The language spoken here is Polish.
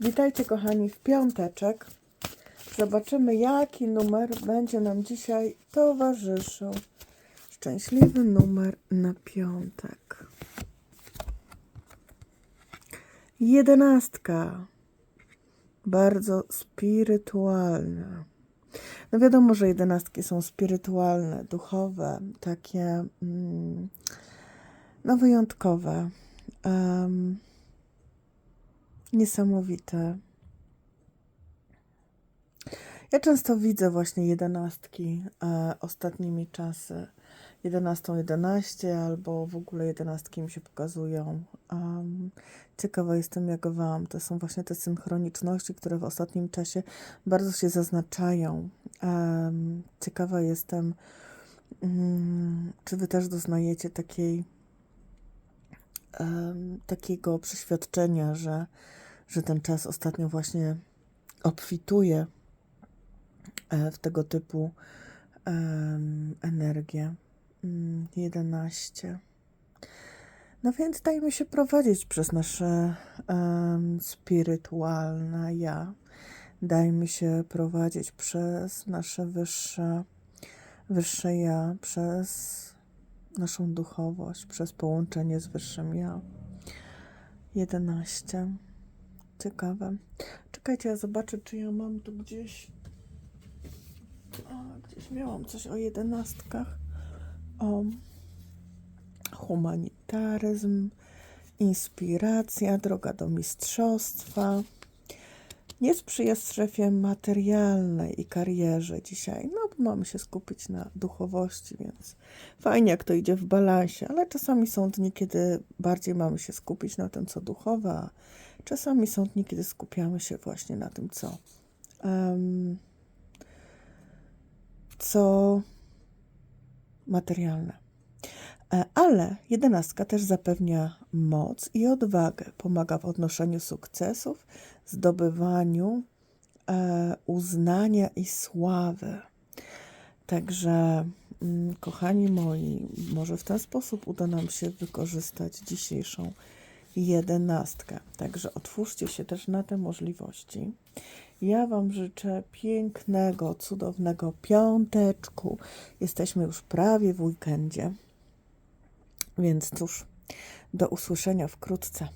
Witajcie kochani w piąteczek. Zobaczymy jaki numer będzie nam dzisiaj towarzyszył. Szczęśliwy numer na piątek. Jedenastka. Bardzo spirytualna. No wiadomo, że jedenastki są spirytualne, duchowe, takie mm, no wyjątkowe. Em, niesamowite. Ja często widzę właśnie jedenastki e, ostatnimi czasy. 11, 11 albo w ogóle jedenastki mi się pokazują. Um, ciekawa jestem jak Wam. To są właśnie te synchroniczności, które w ostatnim czasie bardzo się zaznaczają. Um, ciekawa jestem, um, czy Wy też doznajecie takiej takiego przeświadczenia, że, że ten czas ostatnio właśnie obfituje e, w tego typu energię. Mm, 11. No więc dajmy się prowadzić przez nasze spirytualne ja. Dajmy się prowadzić przez nasze wyższe, wyższe ja, przez naszą duchowość, przez połączenie z wyższym ja. 11. Ciekawe. Czekajcie, ja zobaczę, czy ja mam tu gdzieś. O, gdzieś miałam coś o jedenastkach. O humanitaryzm, inspiracja, droga do mistrzostwa. Nie sprzyja strefie materialnej i karierze dzisiaj, no mamy się skupić na duchowości, więc fajnie jak to idzie w balansie, ale czasami są dni, kiedy bardziej mamy się skupić na tym, co duchowe, czasami są dni, kiedy skupiamy się właśnie na tym, co em, co materialne. E, Ale jedenastka też zapewnia moc i odwagę, pomaga w odnoszeniu sukcesów, zdobywaniu e, uznania i sławy. Także, mm, kochani moi, może w ten sposób uda nam się wykorzystać dzisiejszą jedenastkę. Także otwórzcie się też na te możliwości. Ja Wam życzę pięknego, cudownego piąteczku. Jesteśmy już prawie w weekendzie. Więc cóż, do usłyszenia wkrótce.